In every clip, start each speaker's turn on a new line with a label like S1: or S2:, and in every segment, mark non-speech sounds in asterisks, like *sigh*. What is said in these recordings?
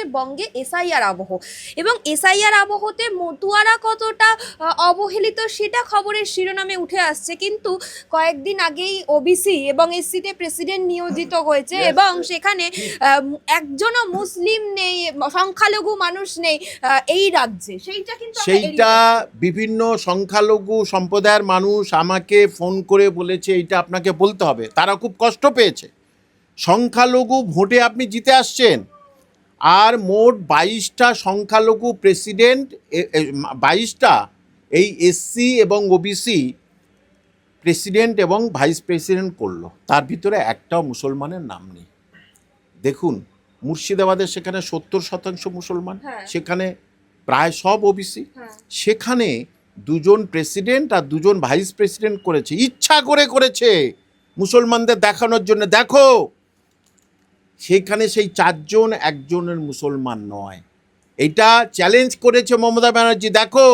S1: চলছে বঙ্গে এসআইআর আবহ। এবং এসআইআর আবহতে মতুয়ারা কতটা অবহেলিত সেটা খবরের শিরোনামে উঠে আসছে। কিন্তু কয়েকদিন আগেই ওবিসি এবং এসসিতে প্রেসিডেন্ট নিয়োজিত হয়েছে এবং সেখানে একজনও মুসলিম নেই সংখ্যালঘু মানুষ নেই এই রাজ্যে। সেইটা কিন্তু
S2: সেইটা বিভিন্ন সংখ্যালঘু সম্প্রদায়ের মানুষ আমাকে ফোন করে বলেছে এইটা আপনাকে বলতে হবে। তারা খুব কষ্ট পেয়েছে। সংখ্যালঘু ভোটে আপনি জিতে আসছেন। আর মোট বাইশটা সংখ্যালঘু প্রেসিডেন্ট বাইশটা এই এসসি এবং ওবিসি প্রেসিডেন্ট এবং ভাইস প্রেসিডেন্ট করল। তার ভিতরে একটাও মুসলমানের নাম নেই। দেখুন মুর্শিদাবাদের সেখানে সত্তর শতাংশ মুসলমান
S1: হ্যাঁ।
S2: সেখানে প্রায় সব ওবিসি।
S1: হ্যাঁ।
S2: সেখানে দুজন প্রেসিডেন্ট আর দুজন ভাইস প্রেসিডেন্ট করেছে। ইচ্ছা করে করেছে মুসলমানদের দেখানোর জন্য। দেখো সেখানে সেই চারজন একজনের মুসলমান নয়। এটা চ্যালেঞ্জ করেছে মমতা ব্যানার্জি। দেখো,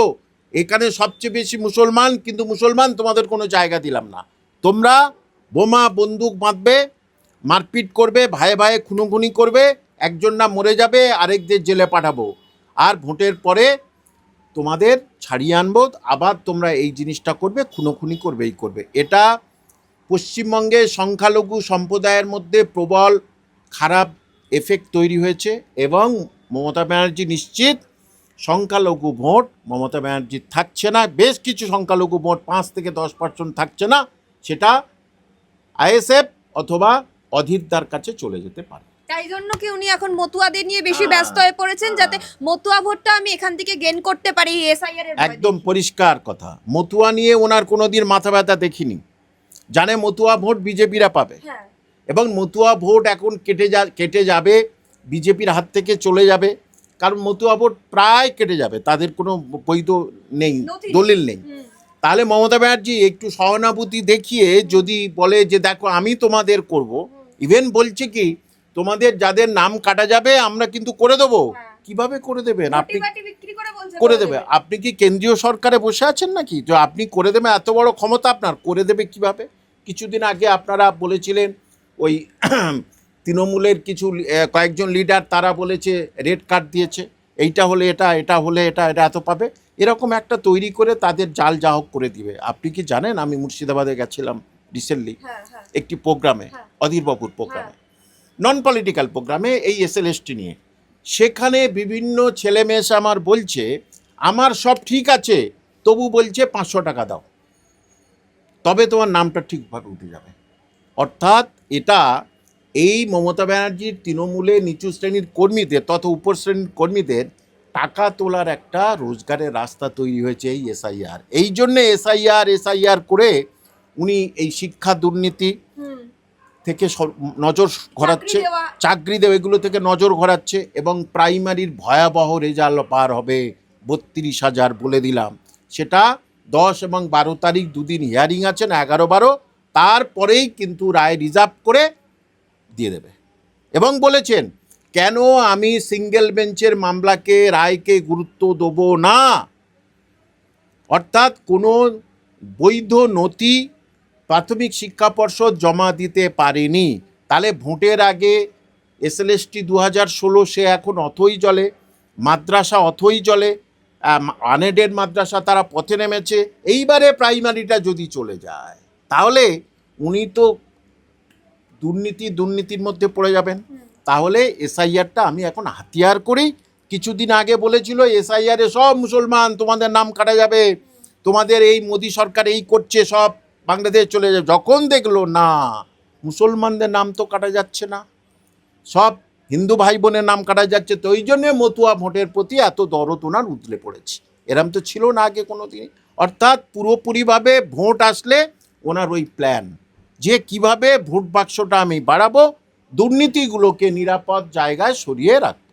S2: এখানে সবচেয়ে বেশি মুসলমান, কিন্তু মুসলমান তোমাদের কোনো জায়গা দিলাম না। তোমরা বোমা, বন্দুক বাঁধবে, মারপিট করবে ভাইয়ে ভাইয়ে খুনোখুনি করবে, একজন না মরে যাবে, আরেকদের জেলে পাঠাবো। আর ভোটের পরে তোমাদের ছাড়িয়ে আনব, আবার তোমরা এই জিনিসটা করবে, খুনোখুনি করবেই করবে। এটা পশ্চিমবঙ্গে সংখ্যালঘু সম্প্রদায়ের মধ্যে প্রবল খারাপ এফেক্ট তৈরি হয়েছে এবং মমতা ব্যানার্জি নিশ্চিত সংখ্যালঘু ভোট মমতা ব্যানার্জির থাকছে না বেশ কিছু সংখ্যালঘু ভোট পাঁচ থেকে দশ পার্সেন্ট থাকছে না সেটা আইএসএফ অথবা অধীরদার কাছে চলে যেতে পারে।
S1: তাই জন্য কি উনি এখন মতুয়াদের নিয়ে বেশি ব্যস্ত হয়ে পড়েছেন? যাতে মতুয়া ভোটটা আমি এখান থেকে গেন করতে পারি এসআইআর
S2: একদম পরিষ্কার কথা। মতুয়া নিয়ে ওনার কোনোদিন মাথা ব্যথা দেখিনি। জানে মতুয়া ভোট বিজেপিরা পাবে।
S1: হ্যাঁ।
S2: এবং মতুয়া ভোট এখন কেটে যা কেটে যাবে বিজেপির হাত থেকে চলে যাবে। কারণ মতুয়া ভোট প্রায় কেটে যাবে তাদের কোনো বৈধ নেই দলিল নেই। তাহলে মমতা ব্যানার্জি একটু সহানুভূতি দেখিয়ে যদি বলে যে দেখো আমি তোমাদের করব। ইভেন বলছে কি তোমাদের যাদের নাম কাটা যাবে আমরা কিন্তু করে দেবো।
S1: হ্যাঁ।
S2: কীভাবে করে দেবেন? আপনি
S1: করে
S2: দেবে। আপনি কি কেন্দ্রীয় সরকারে বসে আছেন নাকি? যে আপনি করে দেবে এত বড় ক্ষমতা আপনার করে দেবে কীভাবে? কিছুদিন আগে আপনারা বলেছিলেন ওই *clears throat* তৃণমূলের কিছু কয়েকজন লিডার তারা বলেছে রেড কার্ড দিয়েছে। এইটা হলে এটা এটা হলে এটা এটা এত পাবে। এরকম একটা তৈরি করে তাদের জাল জাহক করে দিবে। আপনি কি জানেন? আমি মুর্শিদাবাদে গেছিলাম রিসেন্টলি
S1: হ্যাঁ হ্যাঁ।
S2: একটি প্রোগ্রামে
S1: হ্যাঁ।
S2: অধীরবাবুর প্রোগ্রামে নন পলিটিক্যাল প্রোগ্রামে এই এসএলএসটি নিয়ে। সেখানে বিভিন্ন ছেলে মেয়েসে আমার বলছে আমার সব ঠিক আছে তবু বলছে পাঁচশো টাকা দাও। তবে তোমার নামটা ঠিকভাবে উঠে যাবে। অর্থাৎ এটা এই মমতা ব্যানার্জির তৃণমূলে নিচু শ্রেণির কর্মীদের তথা উপর শ্রেণির কর্মীদের টাকা তোলার একটা রোজগারের রাস্তা তৈরি হয়েছে এই এসআইআর। এই জন্যে এসআইআর এসআইআর করে উনি এই শিক্ষা দুর্নীতি থেকে নজর ঘোরাচ্ছে চাকরি দেওয়া এগুলো থেকে নজর ঘোরাচ্ছে এবং প্রাইমারির ভয়াবহ রেজাল্ট পার হবে বত্রিশ হাজার বলে দিলাম। সেটা দশ এবং বারো তারিখ দুদিন হিয়ারিং আছেন এগারো বারো তারপরেই কিন্তু রায় রিজার্ভ করে দিয়ে দেবে। এবং বলেছেন, কেন আমি সিঙ্গেল বেঞ্চের মামলাকে রায়কে গুরুত্ব দেবো না? অর্থাৎ কোনো বৈধ নথি প্রাথমিক শিক্ষা পর্ষদ জমা দিতে পারেনি। তাহলে ভোটের আগে এসএলএসটি দু হাজার ষোলো সে এখন অথই জলে, মাদ্রাসা অথই জলে আনএডেড মাদ্রাসা তারা পথে নেমেছে। এইবারে প্রাইমারিটা যদি চলে যায় তাহলে উনি তো দুর্নীতি দুর্নীতির মধ্যে পড়ে যাবেন। তাহলে এসআইআরটা আমি এখন হাতিয়ার করি। কিছুদিন আগে বলেছিল এসআইআরে সব মুসলমান তোমাদের নাম কাটা যাবে। তোমাদের এই মোদী সরকার এই করছে সব বাংলাদেশ চলে যাবে। যখন দেখল না মুসলমানদের নাম তো কাটা যাচ্ছে না। সব হিন্দু ভাই বোনের নাম কাটা যাচ্ছে। তো ওই জন্যে মতুয়া ভোটের প্রতি এত দরদ ওনার উতলে পড়েছে। এরম তো ছিল না আগে কোনো দিন অর্থাৎ পুরোপুরিভাবে ভোট আসলে ওনার ওই প্ল্যান যে কীভাবে ভোট বাক্সটা আমি বাড়াবো দুর্নীতিগুলোকে নিরাপদ জায়গায় সরিয়ে রাখব।